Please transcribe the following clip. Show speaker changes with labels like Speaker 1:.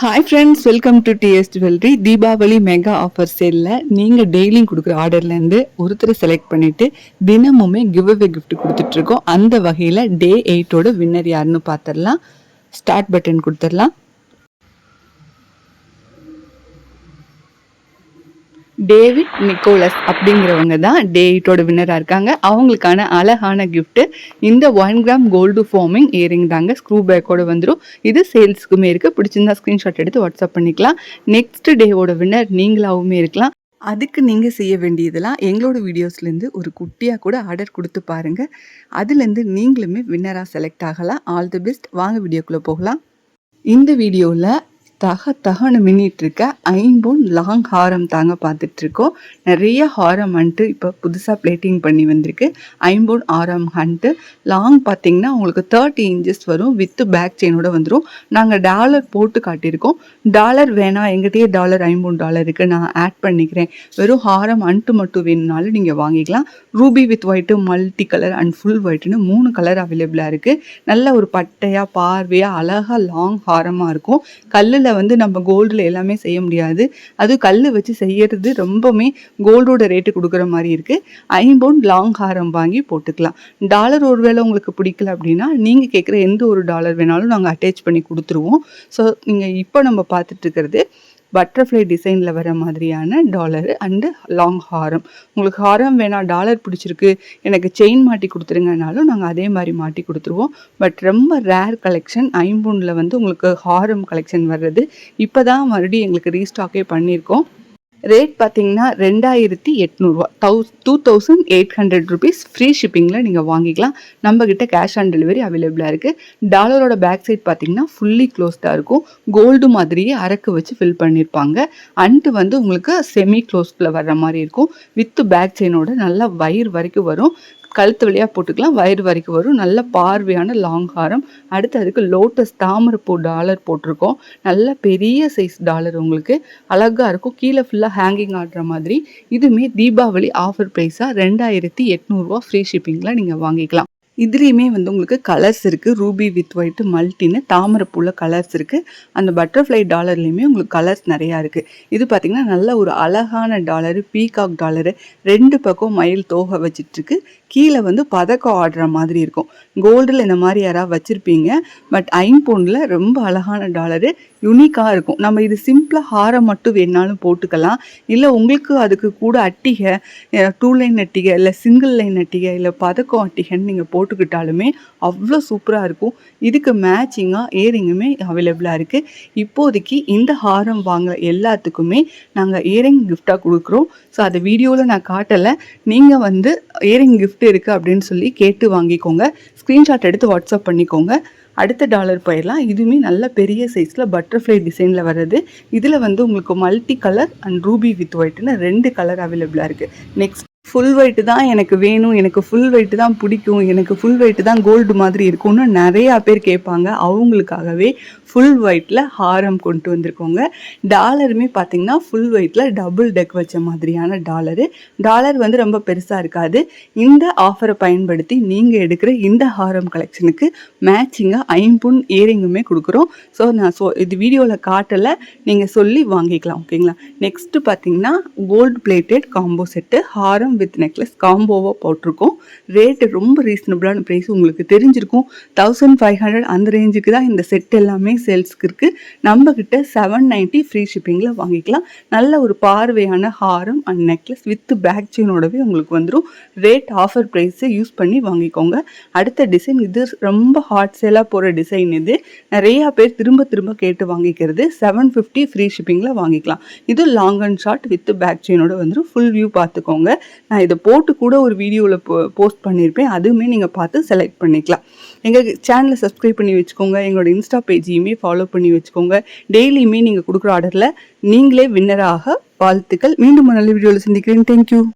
Speaker 1: Hi friends welcome to TS jewellery Deepavali mega offer சேலில் நீங்கள் டெய்லியும் கொடுக்குற ஆர்டர்லேருந்து ஒருத்தரை செலக்ட் பண்ணிவிட்டு தினமுமே கிவ் அவே கிஃப்ட் கொடுத்துட்ருக்கோம் அந்த வகையில் டே எயிட்டோட வின்னர் யாருன்னு பார்த்துடலாம். ஸ்டார்ட் பட்டன் கொடுத்துடலாம். டேவிட் நிக்கோலஸ் அப்படிங்கிறவங்க தான் டே எயிட்டோட வின்னராக இருக்காங்க. அவங்களுக்கான அழகான கிஃப்ட்டு இந்த one gram gold forming earring தாங்க ஸ்க்ரூ பேக்கோட வந்துடும் இது சேல்ஸுக்குமே இருக்குது பிடிச்சிருந்தா ஸ்க்ரீன்ஷாட் எடுத்து வாட்ஸ்அப் பண்ணிக்கலாம். நெக்ஸ்ட் டேவோட வின்னர் நீங்களாகவுமே இருக்கலாம். அதுக்கு நீங்கள் செய்ய வேண்டியதெல்லாம் எங்களோட வீடியோஸ்லேருந்து ஒரு குட்டியாக கூட ஆர்டர் கொடுத்து பாருங்கள் அதுலேருந்து நீங்களுமே வின்னராக செலக்ட் ஆகலாம். ஆல் தி பெஸ்ட் வாங்க வீடியோக்குள்ளே போகலாம். இந்த வீடியோவில் தக தகன்னு மின்னிட்டு இருக்க ஐம்பொன் லாங் ஹாரம் தாங்க பார்த்துட்டு இருக்கோம் நிறைய ஹாரம் வந்துட்டு இப்போ புதுசாக பிளேட்டிங் பண்ணி வந்திருக்கு. ஐம்பொன் ஆரம் ஹண்ட்டு லாங் பார்த்தீங்கன்னா உங்களுக்கு தேர்ட்டி இன்ச்சஸ் வரும் வித்து பேக் செயினோட வந்துடும் நாங்கள் டாலர் போட்டு காட்டியிருக்கோம். டாலர் வேணாம் எங்கிட்டயே டாலர் ஐம்பொன் டாலர் இருக்குது நான் ஆட் பண்ணிக்கிறேன். வெறும் ஹாரம் அண்ட்டு மட்டும் வேணும்னாலும் நீங்கள் வாங்கிக்கலாம். Ruby with white multi colour and full ஒயிட்னு மூணு கலர் அவைலபிளாக இருக்குது நல்ல ஒரு பட்டையாக பார்வையாக அழகாக லாங் ஹாரமாக இருக்கும். கல்லில் வந்து நம்ம கோல்டில் எல்லாமே செய்ய முடியாது. அது கல் வச்சு செய்யறது ரொம்பவுமே கோல்டோட ரேட்டு கொடுக்குற மாதிரி இருக்குது ஐம்பவுண்ட் லாங் ஹாரம் வாங்கி போட்டுக்கலாம். டாலர் ஒரு வேளை உங்களுக்கு பிடிக்கல அப்படின்னா நீங்கள் கேட்குற எந்த ஒரு டாலர் வேணாலும் நாங்கள் அட்டாச் பண்ணி கொடுத்துருவோம். ஸோ நீங்கள் இப்போ நம்ம பார்த்துட்டு இருக்கிறது பட்டர்ஃப்ளை டிசைனில் வர மாதிரியான டாலரு அண்டு லாங் ஹாரம் உங்களுக்கு ஹாரம் வேணாம் டாலர் பிடிச்சிருக்கு எனக்கு செயின் மாட்டி கொடுத்துருங்கனாலும் நாங்கள் அதே மாதிரி மாட்டி கொடுத்துருவோம். பட் ரொம்ப ரேர் கலெக்ஷன் ஐம்பூனில் வந்து உங்களுக்கு ஹாரம் கலெக்ஷன் வர்றது. இப்போ தான் மறுபடியும் எங்களுக்கு ரீஸ்டாக்கே பண்ணியிருக்கோம். ரேட் பார்த்தீங்கன்னா ரெண்டாயிரத்தி எட்நூறுவா. தௌ two thousand eight hundred rupees free ஷிப்பிங்கில் நீங்கள் வாங்கிக்கலாம். நம்மக்கிட்ட கேஷ் ஆன் டெலிவரி அவைலபிளாக இருக்குது டாலரோட பேக் சைட் பார்த்தீங்கன்னா ஃபுல்லி க்ளோஸ்டாக இருக்கும். கோல்டு மாதிரியே அரக்கு வச்சு ஃபில் பண்ணியிருப்பாங்க அண்ட்டு வந்து உங்களுக்கு செமி க்ளோஸ்டில் வர்ற மாதிரி இருக்கும். வித் பேக் செயினோட நல்லா வயிறு வரைக்கும் வரும். கழுத்து வழியாக போட்டுக்கலாம். வயிறு வரைக்கும் வரும். நல்ல பார்வையான லாங் ஹாரம் அடுத்து அதுக்கு லோட்டஸ் தாமரைப்பூ டாலர் போட்டிருக்கோம். நல்ல பெரிய சைஸ் டாலர் உங்களுக்கு. அழகாக இருக்கும். கீழே ஃபுல்லாக ஹேங்கிங் ஆடுற மாதிரி. இதுவுமே தீபாவளி ஆஃபர் ப்ரைஸாக ரெண்டாயிரத்தி எட்நூறுரூவா ஃப்ரீ ஷிப்பிங்கில் நீங்கள் வாங்கிக்கலாம். இதுலேயுமே வந்து உங்களுக்கு கலர்ஸ் இருக்குது ரூபி வித் ஒயிட்டு மல்டின்னு தாமரைப்பூவில் கலர்ஸ் இருக்குது அந்த பட்டர்ஃப்ளை டாலர்லேயுமே உங்களுக்கு கலர்ஸ் நிறையா இருக்குது இது பார்த்திங்கன்னா நல்ல ஒரு அழகான டாலரு பீகாக் டாலரு ரெண்டு பக்கம் மயில் தோகை வச்சிட்ருக்கு. கீழே வந்து பதக்கம் ஆடுற மாதிரி இருக்கும். கோல்டில் இந்த மாதிரி யாராவது வச்சுருப்பீங்க. பட் ஐம்பொனில் ரொம்ப அழகான டாலரு யுனிக்காக இருக்கும். நம்ம இது சிம்பிளாக ஹாரம் மட்டும் வேணாலும் போட்டுக்கலாம். இல்லை உங்களுக்கு அதுக்கு கூட அட்டிகை டூ லைன் அட்டிகை இல்லை சிங்கிள் லைன் அட்டிகை இல்லை பதக்கம் அட்டிகைன்னு நீங்கள் போட்டு போட்டுக்கிட்டாலுமே அவ்வளோ சூப்பராக இருக்கும். இதுக்கு மேட்சிங்காக இயரிங்குமே அவைலபிளாக இருக்குது இப்போதைக்கு இந்த ஹாரம் வாங்க எல்லாத்துக்குமே நாங்கள் இயரிங் கிஃப்டாக கொடுக்குறோம். ஸோ அதை வீடியோவில் நான் காட்டலை. நீங்கள் வந்து இயரிங் கிஃப்ட் இருக்குது அப்படின்னு சொல்லி கேட்டு வாங்கிக்கோங்க. ஸ்க்ரீன்ஷாட் எடுத்து வாட்ஸ்அப் பண்ணிக்கோங்க. அடுத்த டாலர் போயிடலாம் இதுவுமே நல்ல பெரிய சைஸில் பட்டர்ஃப்ளை டிசைனில் வர்றது. இதில் வந்து உங்களுக்கு multi colour and ruby with ஒயிட்னு ரெண்டு கலர் அவைலபிளாக இருக்குது நெக்ஸ்ட் ஃபுல் வெயிட் தான் எனக்கு வேணும் எனக்கு ஃபுல் வெயிட்டு தான் பிடிக்கும் எனக்கு ஃபுல் வெயிட் தான் கோல்டு மாதிரி இருக்கும்னு நிறையா பேர் கேட்பாங்க. அவங்களுக்காகவே ஃபுல் ஒயிட்டில் ஹாரம் கொண்டு வந்திருக்கோங்க. டாலருமே பார்த்திங்கன்னா ஃபுல் ஒயிட்டில் டபுள் டெக் வச்ச மாதிரியான டாலரு. டாலர் வந்து ரொம்ப பெருசாக இருக்காது. இந்த ஆஃபரை பயன்படுத்தி நீங்கள் எடுக்கிற இந்த ஹாரம் கலெக்ஷனுக்கு மேட்சிங்காக ஐம்பொன் இயரிங்குமே கொடுக்குறோம். ஸோ நான் ஸோ இது வீடியோவில் காட்டலை. நீங்கள் சொல்லி வாங்கிக்கலாம் ஓகேங்களா நெக்ஸ்ட்டு பார்த்தீங்கன்னா கோல்டு பிளேட்டட் காம்போ செட்டு ஹாரம் வித் நெக்லஸ் காம்போவாக போட்டிருக்கோம். ரேட்டு ரொம்ப ரீசனபிளான ப்ரைஸ் உங்களுக்கு தெரிஞ்சிருக்கும். தௌசண்ட் ஃபைவ் ஹண்ட்ரட் அந்த ரேஞ்சுக்கு தான் இந்த செட் எல்லாமே சேல்ஸ்க்கு இருக்குது நம்மக்கிட்ட செவன் நைன்ட்டி ஃப்ரீ ஷிப்பிங்கில் வாங்கிக்கலாம். நல்ல ஒரு பார்வையான ஹாரம் அண்ட் நெக்லஸ் வித் பேக் செயினோடவே உங்களுக்கு வந்துடும் ரேட் ஆஃபர் ப்ரைஸை யூஸ் பண்ணி வாங்கிக்கோங்க. அடுத்த டிசைன் இது ரொம்ப ஹாட் சேலாக போகிற டிசைன் இது. நிறையா பேர் திரும்ப திரும்ப கேட்டு வாங்கிக்கிறது. செவன் ஃபிஃப்டி ஃப்ரீ ஷிப்பிங்கில் வாங்கிக்கலாம். இது long and short with back செயினோட வந்துடும் ஃபுல் வியூ பார்த்துக்கோங்க. நான் இதை போட்டு கூட ஒரு வீடியோவில் போஸ்ட் பண்ணியிருப்பேன் அதுவுமே நீங்கள் பார்த்து செலக்ட் பண்ணிக்கலாம். எங்கள் சேனலை சப்ஸ்கிரைப் பண்ணி வச்சுக்கோங்க. எங்களோட இன்ஸ்டா பேஜையுமே ஃபாலோ பண்ணி வச்சுக்கோங்க. டெய்லியுமே நீங்கள் கொடுக்குற ஆர்டரில் நீங்களே வின்னராக வாழ்த்துக்கள். மீண்டும் ஒரு நல்ல வீடியோவில் சந்திக்கிறேன். தேங்க்யூ